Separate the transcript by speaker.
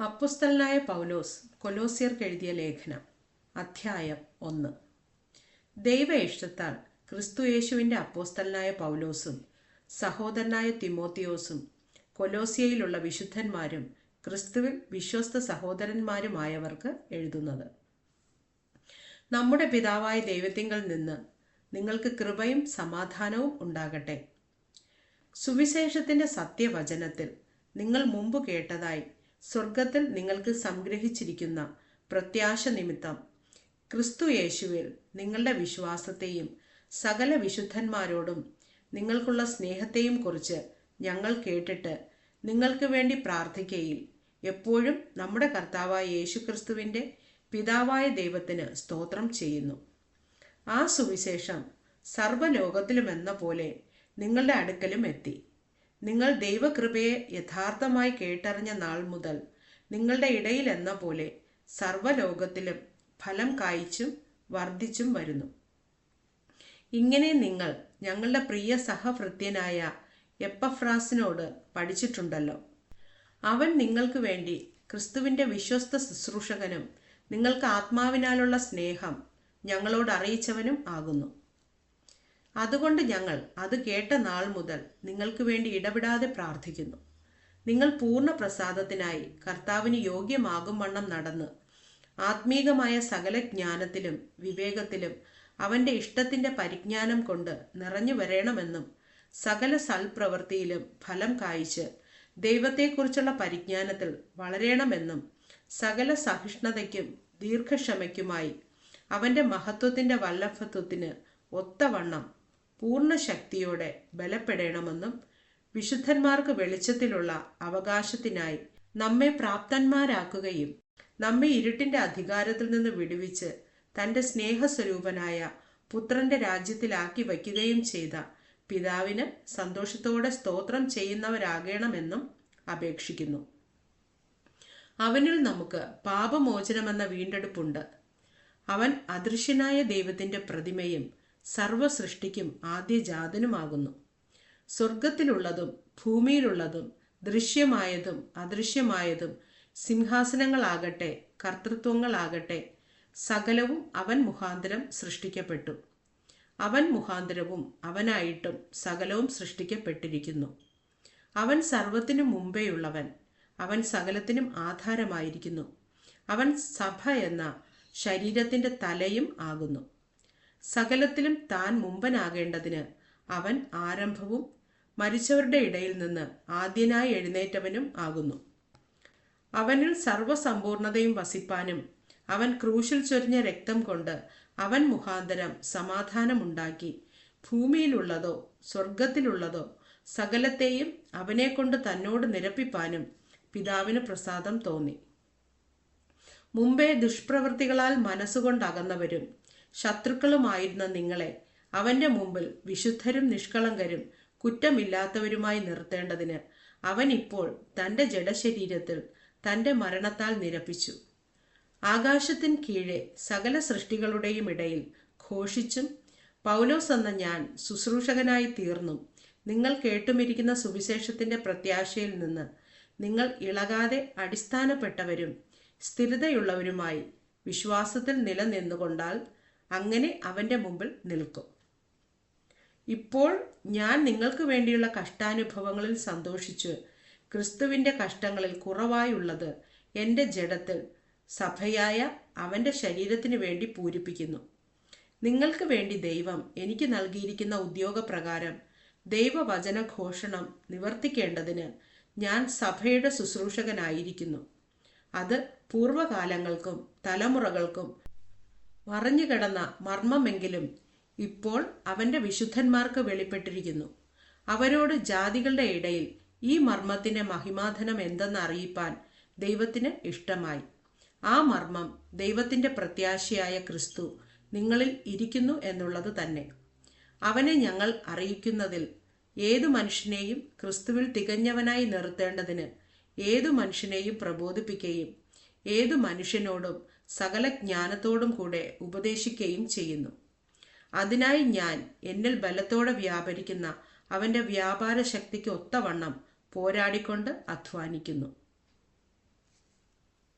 Speaker 1: അപ്പുസ്തലനായ പൗലോസ് കൊലോസിയർക്ക് എഴുതിയ ലേഖനം അധ്യായം ഒന്ന്. ദൈവ ഇഷ്ടത്താൽ ക്രിസ്തു യേശുവിന്റെ അപ്പോസ്തലനായ പൗലോസും സഹോദരനായ തിമോത്തിയോസും കൊലോസിയയിലുള്ള വിശുദ്ധന്മാരും ക്രിസ്തുവിൽ വിശ്വസ്ത സഹോദരന്മാരുമായവർക്ക് എഴുതുന്നത്. നമ്മുടെ പിതാവായ ദൈവത്തിങ്കൽ നിന്ന് നിങ്ങൾക്ക് കൃപയും സമാധാനവും ഉണ്ടാകട്ടെ. സുവിശേഷത്തിന്റെ സത്യവചനത്തിൽ നിങ്ങൾ മുമ്പ് കേട്ടതായി സ്വർഗത്തിൽ നിങ്ങൾക്ക് സംഗ്രഹിച്ചിരിക്കുന്ന പ്രത്യാശ നിമിത്തം ക്രിസ്തു യേശുവിൽ നിങ്ങളുടെ വിശ്വാസത്തെയും സകല വിശുദ്ധന്മാരോടും നിങ്ങൾക്കുള്ള സ്നേഹത്തെയും കുറിച്ച് ഞങ്ങൾ കേട്ടിട്ട് നിങ്ങൾക്ക് വേണ്ടി പ്രാർത്ഥിക്കയിൽ. എപ്പോഴും നമ്മുടെ കർത്താവായ യേശുക്രിസ്തുവിന്റെ പിതാവായ ദൈവത്തിന് സ്തോത്രം ചെയ്യുന്നു. ആ സുവിശേഷം സർവലോകത്തിലുമെന്ന പോലെ നിങ്ങളുടെ അടുക്കലും എത്തി. നിങ്ങൾ ദൈവകൃപയെ യഥാർത്ഥമായി കേട്ടറിഞ്ഞ നാൾ മുതൽ നിങ്ങളുടെ ഇടയിൽ എന്ന പോലെ സർവലോകത്തിലും ഫലം കായ്ച്ചും വർദ്ധിച്ചും വരുന്നു. ഇങ്ങനെ നിങ്ങൾ ഞങ്ങളുടെ പ്രിയ സഹഭൃത്യനായ എപ്പഫ്രാസിനോട് പഠിച്ചിട്ടുണ്ടല്ലോ. അവൻ നിങ്ങൾക്ക് വേണ്ടി ക്രിസ്തുവിന്റെ വിശ്വസ്ത ശുശ്രൂഷകനും നിങ്ങൾക്ക് ആത്മാവിനാലുള്ള സ്നേഹം ഞങ്ങളോട് അറിയിച്ചവനും ആകുന്നു. അതുകൊണ്ട് ഞങ്ങൾ അത് കേട്ട നാൾ മുതൽ നിങ്ങൾക്ക് വേണ്ടി ഇടപെടാതെ പ്രാർത്ഥിക്കുന്നു. നിങ്ങൾ പൂർണ പ്രസാദത്തിനായി കർത്താവിന് യോഗ്യമാകും വണ്ണം നടന്ന് ആത്മീകമായ സകല ജ്ഞാനത്തിലും വിവേകത്തിലും അവന്റെ ഇഷ്ടത്തിന്റെ പരിജ്ഞാനം കൊണ്ട് നിറഞ്ഞു വരണമെന്നും സകല സൽപ്രവൃത്തിയിലും ഫലം കായ്ച്ച് ദൈവത്തെക്കുറിച്ചുള്ള പരിജ്ഞാനത്തിൽ വളരണമെന്നും സകല സഹിഷ്ണുതയ്ക്കും ദീർഘക്ഷമയ്ക്കുമായി അവന്റെ മഹത്വത്തിന്റെ വല്ലഭത്വത്തിന് ഒത്തവണ്ണം പൂർണ ശക്തിയോടെ ബലപ്പെടണമെന്നും വിശുദ്ധന്മാർക്ക് വെളിച്ചത്തിലുള്ള അവകാശത്തിനായി നമ്മെ പ്രാപ്തന്മാരാക്കുകയും നമ്മെ ഇരുട്ടിന്റെ അധികാരത്തിൽ നിന്ന് വിടുവിച്ച് തന്റെ സ്നേഹസ്വരൂപനായ പുത്രന്റെ രാജ്യത്തിലാക്കി വയ്ക്കുകയും ചെയ്ത പിതാവിന് സന്തോഷത്തോടെ സ്തോത്രം ചെയ്യുന്നവരാകണമെന്നും അപേക്ഷിക്കുന്നു. അവനിൽ നമുക്ക് പാപമോചനമെന്ന വീണ്ടെടുപ്പുണ്ട്. അവൻ അദൃശ്യനായ ദൈവത്തിന്റെ പ്രതിമയും സർവ സൃഷ്ടിക്കും ആദ്യജാതനുമാകുന്നു സ്വർഗത്തിലുള്ളതും ഭൂമിയിലുള്ളതും ദൃശ്യമായതും അദൃശ്യമായതും സിംഹാസനങ്ങളാകട്ടെ കർത്തൃത്വങ്ങളാകട്ടെ സകലവും അവൻ മുഖാന്തരം സൃഷ്ടിക്കപ്പെട്ടു. അവൻ മുഖാന്തരവും അവനായിട്ടും സകലവും സൃഷ്ടിക്കപ്പെട്ടിരിക്കുന്നു. അവൻ സർവത്തിനു മുമ്പേയുള്ളവൻ അവൻ സകലത്തിനും ആധാരമായിരിക്കുന്നു. അവൻ സഭ എന്ന ശരീരത്തിന്റെ തലയും ആകുന്നു. സകലത്തിലും താൻ മുമ്പനാകേണ്ടതിന് അവൻ ആരംഭവും മരിച്ചവരുടെ ഇടയിൽ നിന്ന് ആദ്യനായി എഴുന്നേറ്റവനും ആകുന്നു. അവനിൽ സർവസമ്പൂർണതയും വസിപ്പാനും അവൻ ക്രൂശിൽ ചൊരിഞ്ഞ രക്തം കൊണ്ട് അവൻ മുഖാന്തരം സമാധാനമുണ്ടാക്കി ഭൂമിയിലുള്ളതോ സ്വർഗത്തിലുള്ളതോ സകലത്തെയും അവനെക്കൊണ്ട് തന്നോട് നിരപ്പിപ്പാനും പിതാവിന് പ്രസാദം തോന്നി. മുമ്പേ ദുഷ്പ്രവൃത്തികളാൽ മനസ്സുകൊണ്ടകന്നവരും ശത്രുക്കളുമായിരുന്ന നിങ്ങളെ അവന്റെ മുമ്പിൽ വിശുദ്ധരും നിഷ്കളങ്കരും കുറ്റമില്ലാത്തവരുമായി നിർത്തേണ്ടതിന് അവൻ ഇപ്പോൾ തന്റെ ജഡശരീരത്തിൽ തന്റെ മരണത്താൽ നിരപ്പിച്ചു. ആകാശത്തിൻ കീഴെ സകല സൃഷ്ടികളുടെയും ഇടയിൽ ഘോഷിച്ചും പൗലോസ് എന്ന ഞാൻ ശുശ്രൂഷകനായി തീർന്നു. നിങ്ങൾ കേട്ടുമിരിക്കുന്ന സുവിശേഷത്തിന്റെ പ്രത്യാശയിൽ നിന്ന് നിങ്ങൾ ഇളകാതെ അടിസ്ഥാനപ്പെട്ടവരും സ്ഥിരതയുള്ളവരുമായി വിശ്വാസത്തിൽ നിലനിന്നുകൊണ്ടാൽ അങ്ങനെ അവന്റെ മുമ്പിൽ നിൽക്കും. ഇപ്പോൾ ഞാൻ നിങ്ങൾക്ക് വേണ്ടിയുള്ള കഷ്ടാനുഭവങ്ങളിൽ സന്തോഷിച്ച് ക്രിസ്തുവിന്റെ കഷ്ടങ്ങളിൽ കുറവായുള്ളത് എന്റെ ജഡത്തിൽ സഭയായ അവന്റെ ശരീരത്തിന് വേണ്ടി പൂരിപ്പിക്കുന്നു. നിങ്ങൾക്ക് വേണ്ടി ദൈവം എനിക്ക് നൽകിയിരിക്കുന്ന ഉദ്യോഗപ്രകാരം ദൈവവചന ഘോഷണം നിവർത്തിക്കേണ്ടതിന് ഞാൻ സഭയുടെ ശുശ്രൂഷകനായിരിക്കുന്നു. അത് പൂർവകാലങ്ങൾക്കും തലമുറകൾക്കും മറഞ്ഞുകിടന്ന മർമ്മമെങ്കിലും ഇപ്പോൾ അവന്റെ വിശുദ്ധന്മാർക്ക് വെളിപ്പെട്ടിരിക്കുന്നു. അവരോട് ജാതികളുടെ ഇടയിൽ ഈ മർമ്മത്തിന്റെ മഹിമാധനം എന്തെന്ന് അറിയിപ്പാൻ ദൈവത്തിന് ഇഷ്ടമായി. ആ മർമ്മം ദൈവത്തിന്റെ പ്രത്യാശയായ ക്രിസ്തു നിങ്ങളിൽ ഇരിക്കുന്നു എന്നുള്ളത് തന്നെ. അവനെ ഞങ്ങൾ അറിയിക്കുന്നതിൽ ഏതു മനുഷ്യനെയും ക്രിസ്തുവിൽ തികഞ്ഞവനായി നിർത്തേണ്ടതിന് ഏതു മനുഷ്യനെയും പ്രബോധിപ്പിക്കുകയും ഏതു മനുഷ്യനോടും സകല ജ്ഞാനത്തോടും കൂടെ ഉപദേശിക്കുകയും ചെയ്യുന്നു. അതിനായി ഞാൻ എന്നിൽ ബലത്തോടെ വ്യാപരിക്കുന്ന അവന്റെ വ്യാപാര ശക്തിക്ക് ഒത്തവണ്ണം പോരാടിക്കൊണ്ട് അധ്വാനിക്കുന്നു.